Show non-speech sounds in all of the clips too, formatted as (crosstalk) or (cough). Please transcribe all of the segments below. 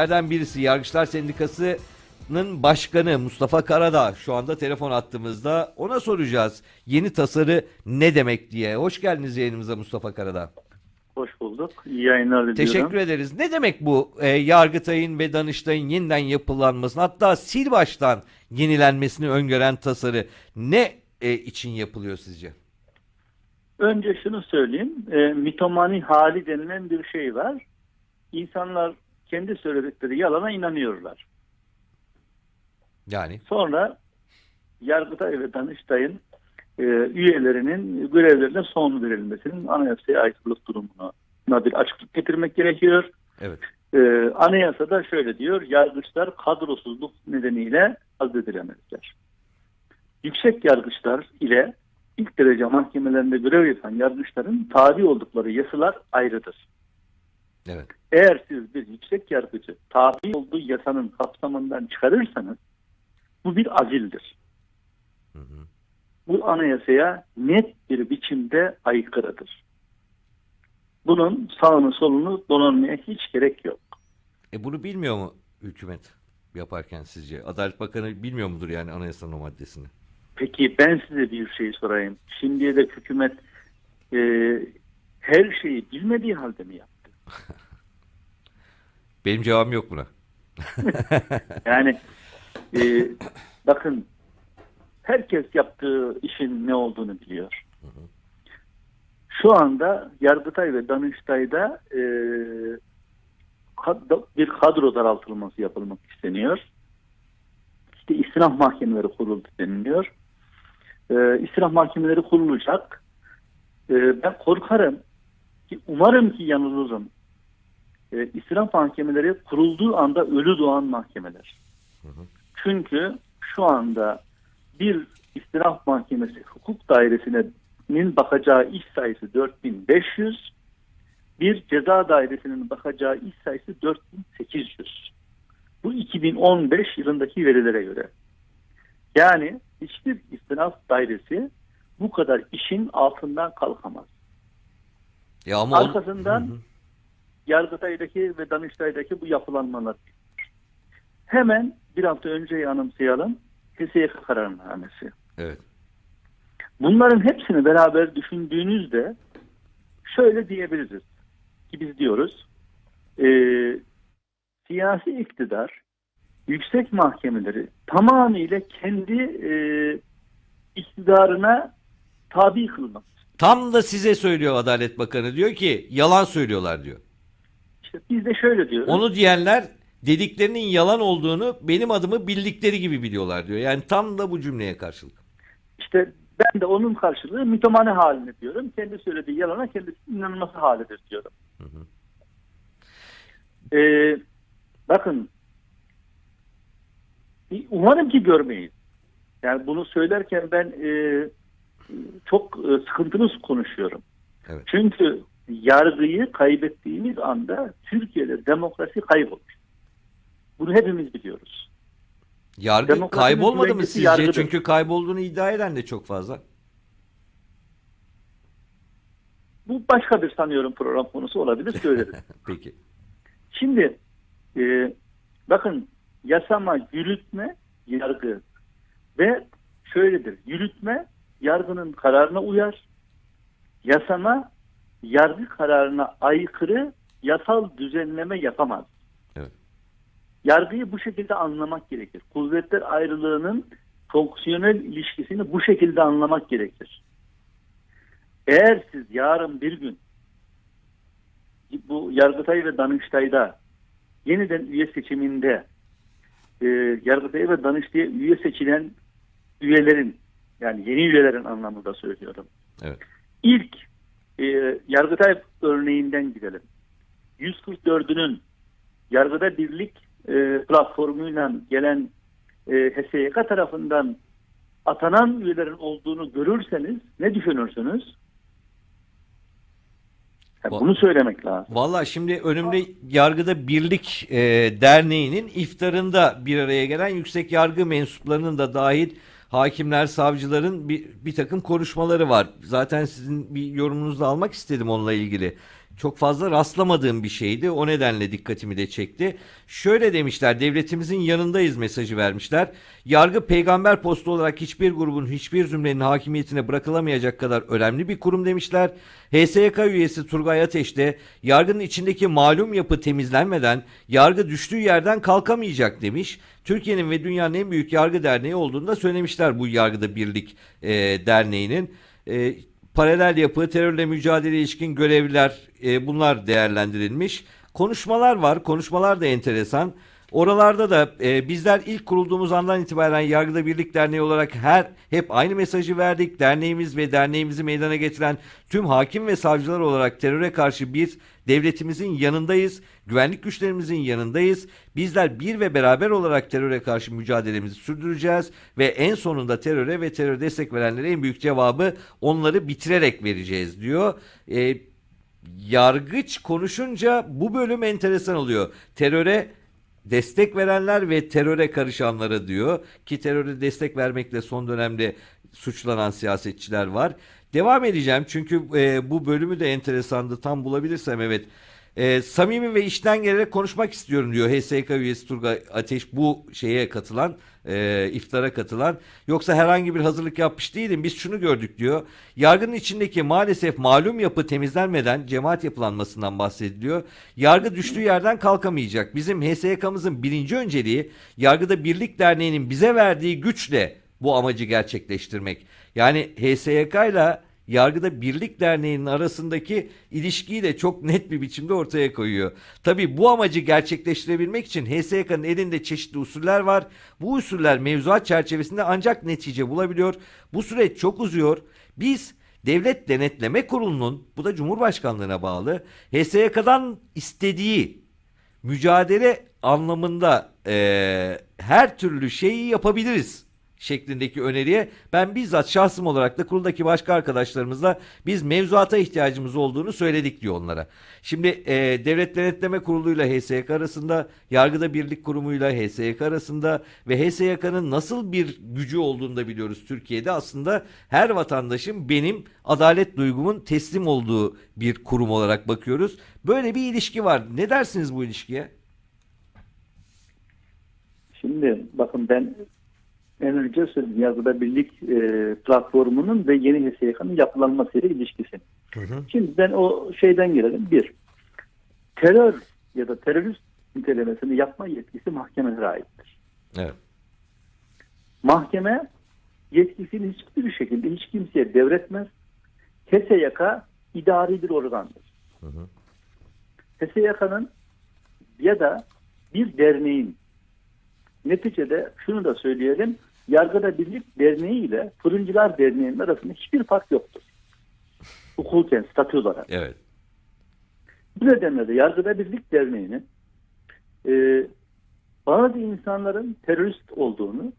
Nereden birisi Yargıçlar Sendikası'nın başkanı Mustafa Karadağ şu anda telefon attığımızda ona soracağız. Yeni tasarı ne demek diye. Hoş geldiniz yayınımıza Mustafa Karadağ. Hoş bulduk. İyi yayınlar diliyorum. Teşekkür ederiz. Ne demek bu e, Yargıtay'ın ve Danıştay'ın yeniden yapılanmasını hatta sil baştan yenilenmesini öngören tasarı ne e, için yapılıyor sizce? Önce şunu söyleyeyim. E, mitomani hali denilen bir şey var. İnsanlar kendi söyledikleri yalana inanıyorlar. Yani Sonra Yargıtay ve Danıştay'ın e, üyelerinin görevlerine son verilmesinin anayasaya aykırılık durumuna bir açıklık getirmek gerekiyor. evet. E, anayasada şöyle diyor, yargıçlar kadrosuzluk nedeniyle azledilemezler. Yüksek yargıçlar ile ilk derece mahkemelerinde görev yapan yargıçların tabi oldukları yasalar ayrıdır. Evet. Eğer siz bir yüksek yargıcı tabi olduğu yasanın kapsamından çıkarırsanız bu bir azildir. Hı hı. Bu anayasaya net bir biçimde aykırıdır. Bunun sağını solunu dolanmaya hiç gerek yok. E bunu bilmiyor mu hükümet yaparken sizce? Adalet Bakanı bilmiyor mudur yani anayasanın o maddesini? Peki ben size bir şey sorayım. Şimdiye dek hükümet e, her şeyi bilmediği halde mi yaptı? (laughs) Benim cevabım yok buna. (laughs) Yani e, bakın herkes yaptığı işin ne olduğunu biliyor. Şu anda Yargıtay ve Danıştay'da e, bir kadro daraltılması yapılmak isteniyor. İşte istinaf mahkemeleri kuruldu deniliyor. E, istinaf mahkemeleri kurulacak. E, ben korkarım ki umarım ki yanılırım. E, istinaf mahkemeleri kurulduğu anda ölü doğan mahkemeler. Çünkü şu anda bir istinaf mahkemesi hukuk dairesinin bakacağı iş sayısı 4500, bir ceza dairesinin bakacağı iş sayısı 4800. Bu 2015 yılındaki verilere göre. Yani hiçbir istinaf dairesi bu kadar işin altından kalkamaz. Ya ama Arkasından Hı hı. Yargıtay'daki ve Danıştay'daki bu yapılanmalar. Hemen bir hafta önceyi anımsayalım. HSYK kararnamesi. Evet. Bunların hepsini beraber düşündüğünüzde şöyle diyebiliriz ki biz diyoruz e, siyasi iktidar yüksek mahkemeleri tamamıyla kendi e, iktidarına tabi kılmak. Tam da size söylüyor Adalet Bakanı diyor ki yalan söylüyorlar diyor. İşte biz de şöyle diyoruz. Onu diyenler dediklerinin yalan olduğunu benim adımı bildikleri gibi biliyorlar diyor. Yani tam da bu cümleye karşılık. İşte ben de onun karşılığı mitomane halini diyorum. Kendi söylediği yalana kendisi inanılması halidir diyorum. Hı hı. Ee, bakın umarım ki görmeyiz. Yani bunu söylerken ben e, çok e, sıkıntılı konuşuyorum. Evet. Çünkü yargıyı kaybettiğimiz anda Türkiye'de demokrasi kaybolur. Bunu hepimiz biliyoruz. Yargı Demokrasinin kaybolmadı mı sizce? yargıdır. Çünkü kaybolduğunu iddia eden de çok fazla. Bu başka bir sanıyorum program konusu olabilir söyleriz. (laughs) Peki. Şimdi e, bakın yasama, yürütme, yargı ve şöyledir. Yürütme yargının kararına uyar. Yasama yargı kararına aykırı yasal düzenleme yapamaz. Evet. Yargıyı bu şekilde anlamak gerekir. Kuvvetler ayrılığının fonksiyonel ilişkisini bu şekilde anlamak gerekir. Eğer siz yarın bir gün bu Yargıtay ve Danıştay'da yeniden üye seçiminde e, Yargıtay ve Danıştay'a üye seçilen üyelerin yani yeni üyelerin anlamında söylüyorum. Evet. İlk e, Yargıtay örneğinden gidelim. 144'ünün Yargıda Birlik e, platformuyla gelen e, HSYK tarafından atanan üyelerin olduğunu görürseniz ne düşünürsünüz? Va- bunu söylemek lazım. Valla şimdi önümde Yargıda Birlik e, Derneği'nin iftarında bir araya gelen yüksek yargı mensuplarının da dahil hakimler, savcıların bir, bir takım konuşmaları var. Zaten sizin bir yorumunuzu almak istedim onunla ilgili. Çok fazla rastlamadığım bir şeydi. O nedenle dikkatimi de çekti. Şöyle demişler, devletimizin yanındayız mesajı vermişler. Yargı peygamber postu olarak hiçbir grubun, hiçbir zümrenin hakimiyetine bırakılamayacak kadar önemli bir kurum demişler. HSYK üyesi Turgay Ateş de yargının içindeki malum yapı temizlenmeden yargı düştüğü yerden kalkamayacak demiş. Türkiye'nin ve dünyanın en büyük yargı derneği olduğunu da söylemişler bu yargıda birlik e, derneğinin. E, paralel yapı, terörle mücadele ilişkin görevliler e, bunlar değerlendirilmiş. Konuşmalar var. Konuşmalar da enteresan. Oralarda da e, bizler ilk kurulduğumuz andan itibaren Yargıda Birlik Derneği olarak her hep aynı mesajı verdik. Derneğimiz ve derneğimizi meydana getiren tüm hakim ve savcılar olarak teröre karşı bir devletimizin yanındayız. Güvenlik güçlerimizin yanındayız. Bizler bir ve beraber olarak teröre karşı mücadelemizi sürdüreceğiz ve en sonunda teröre ve terör destek verenlere en büyük cevabı onları bitirerek vereceğiz diyor. E, yargıç konuşunca bu bölüm enteresan oluyor. Teröre destek verenler ve teröre karışanlara diyor ki teröre destek vermekle son dönemde suçlanan siyasetçiler var. Devam edeceğim çünkü e, bu bölümü de enteresandı. Tam bulabilirsem evet. E, samimi ve işten gelerek konuşmak istiyorum diyor HSK üyesi Turgay Ateş bu şeye katılan e, iftara katılan. Yoksa herhangi bir hazırlık yapmış değilim biz şunu gördük diyor. Yargının içindeki maalesef malum yapı temizlenmeden cemaat yapılanmasından bahsediliyor. Yargı düştüğü yerden kalkamayacak. Bizim HSYK'mızın birinci önceliği yargıda birlik derneğinin bize verdiği güçle bu amacı gerçekleştirmek. Yani HSYK ile Yargıda Birlik Derneği'nin arasındaki ilişkiyi de çok net bir biçimde ortaya koyuyor. Tabi bu amacı gerçekleştirebilmek için HSYK'nın elinde çeşitli usuller var. Bu usuller mevzuat çerçevesinde ancak netice bulabiliyor. Bu süreç çok uzuyor. Biz Devlet Denetleme Kurulu'nun, bu da Cumhurbaşkanlığına bağlı, HSYK'dan istediği mücadele anlamında eee, her türlü şeyi yapabiliriz şeklindeki öneriye ben bizzat şahsım olarak da kuruldaki başka arkadaşlarımızla biz mevzuata ihtiyacımız olduğunu söyledik diyor onlara. Şimdi e, Devlet Denetleme Kurulu'yla HSYK arasında, Yargıda Birlik Kurumu'yla HSYK arasında ve HSYK'nın nasıl bir gücü olduğunu da biliyoruz Türkiye'de. Aslında her vatandaşın benim adalet duygumun teslim olduğu bir kurum olarak bakıyoruz. Böyle bir ilişki var. Ne dersiniz bu ilişkiye? Şimdi bakın ben en önce söyledim Yargıda Birlik e, platformunun ve yeni HSYK'nın yapılanmasıyla ilişkisi. Şimdi ben o şeyden gelelim. Bir, terör ya da terörist nitelemesini yapma yetkisi mahkemelere aittir. Evet. Mahkeme yetkisini hiçbir şekilde hiç kimseye devretmez. HSYK idari bir organdır. Hı hı. HSYK'nın ya da bir derneğin neticede şunu da söyleyelim Yargıda Birlik Derneği ile Fırıncılar Derneği'nin arasında hiçbir fark yoktur. Hukuken, statü olarak. Evet. Bu nedenle de Yargıda Birlik Derneği'nin e, bazı insanların terörist olduğunu,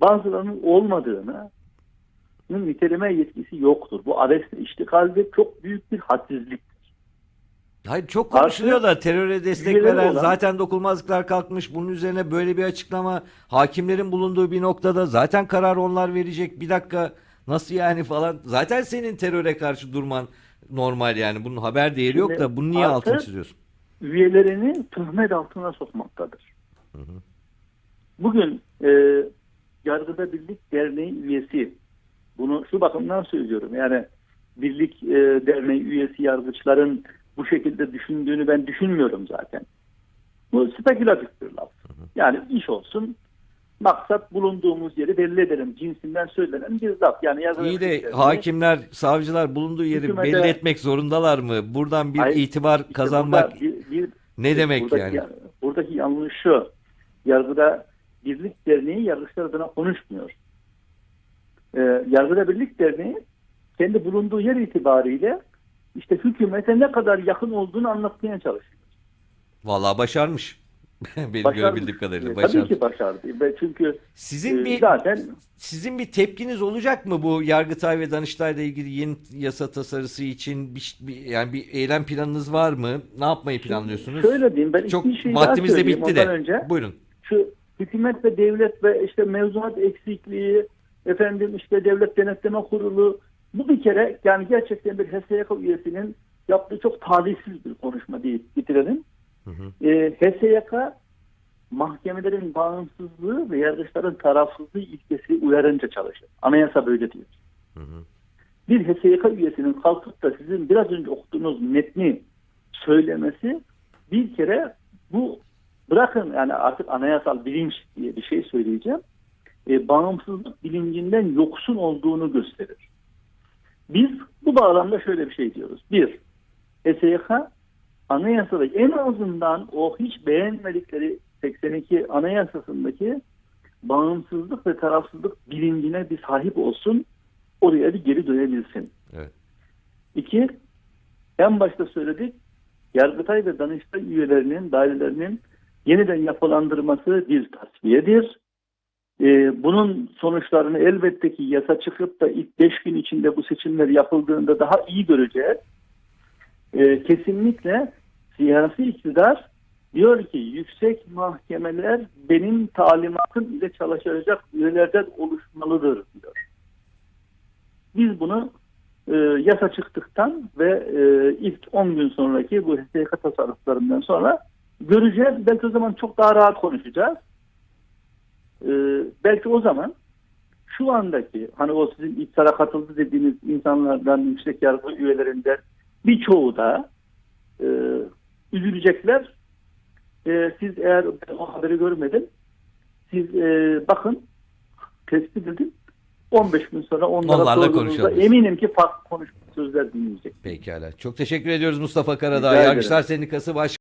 bazılarının olmadığını niteleme yetkisi yoktur. Bu abesle iştigalde çok büyük bir hadsizliktir. Hayır çok konuşuluyor da teröre destek veren olan- zaten dokunmazlıklar kalkmış. Bunun üzerine böyle bir açıklama hakimlerin bulunduğu bir noktada zaten karar onlar verecek. Bir dakika nasıl yani falan. Zaten senin teröre karşı durman normal yani. Bunun haber değeri yok Şimdi da bunu niye altını çiziyorsun? Üyelerini töhmet altına sokmaktadır. Bugün e, Yargıda Birlik Derneği üyesi bunu şu bakımdan söylüyorum. Yani Birlik e, Derneği üyesi yargıçların bu şekilde düşündüğünü ben düşünmüyorum zaten. Bu spekülatif bir laf. Yani iş olsun maksat bulunduğumuz yeri belli edelim cinsinden söylenen bir laf. Yani Yargıda İyi de hakimler, savcılar bulunduğu yeri Hükümete- belli etmek zorundalar mı? Buradan bir Hayır, itibar İşte kazanmak bir- bir- ne demek buradaki, yani? Buradaki yanlış şu. Yargıda Birlik Derneği yargıçlar adına konuşmuyor. Ee, Yargıda Birlik Derneği kendi bulunduğu yer itibariyle işte hükümete ne kadar yakın olduğunu anlatmaya çalışıyor. Vallahi başarmış. (laughs) Benim Başardı. görebildiğim kadarıyla başardı. Tabii ki başardı. Çünkü Sizin e, bir zaten Sizin bir tepkiniz olacak mı bu Yargıtay ve Danıştay'la ilgili yeni yasa tasarısı için bir, bir- yani bir eylem planınız var mı? Ne yapmayı planlıyorsunuz? şöyle diyeyim ben Çok şey daha vaktimiz de bitti de. önce. Buyurun. şu hükümet ve devlet ve işte mevzuat eksikliği, efendim işte devlet denetleme kurulu bu bir kere yani gerçekten bir HSYK üyesinin yaptığı çok talihsiz bir konuşma deyip bitirelim. Hı hı. E, HSYK mahkemelerin bağımsızlığı ve yargıçların tarafsızlığı ilkesi uyarınca çalışır. Anayasa böyle diyor. Hı hı. Bir HSYK üyesinin kalkıp da sizin biraz önce okuduğunuz metni söylemesi bir kere bu bırakın yani artık anayasal bilinç diye bir şey söyleyeceğim. E, bağımsızlık bilincinden yoksun olduğunu gösterir. Biz bu bağlamda şöyle bir şey diyoruz. Bir, HSYK anayasada en azından o hiç beğenmedikleri 82 anayasasındaki bağımsızlık ve tarafsızlık bilincine bir sahip olsun. Oraya bir geri dönebilsin. Evet. İki, en başta söyledik. Yargıtay ve Danıştay üyelerinin, dairelerinin yeniden yapılandırması bir tasfiyedir. Ee, bunun sonuçlarını elbette ki yasa çıkıp da ilk beş gün içinde bu seçimler yapıldığında daha iyi göreceğiz. Ee, kesinlikle siyasi iktidar diyor ki yüksek mahkemeler benim talimatım ile çalışacak üyelerden oluşmalıdır diyor. Biz bunu e, yasa çıktıktan ve e, ilk 10 gün sonraki bu HSYK tasarruflarından sonra göreceğiz. Belki o zaman çok daha rahat konuşacağız. E, belki o zaman şu andaki hani o sizin iftara katıldı dediğiniz insanlardan yüksek yargı üyelerinden birçoğu da e, üzülecekler. E, siz eğer o haberi görmedim siz e, bakın tespit edin 15 gün sonra onlara Onlarla konuşalım. eminim ki farklı konuşma sözler dinleyecek. Pekala. Çok teşekkür ediyoruz Mustafa Karadağ. Yargıçlar Sendikası Baş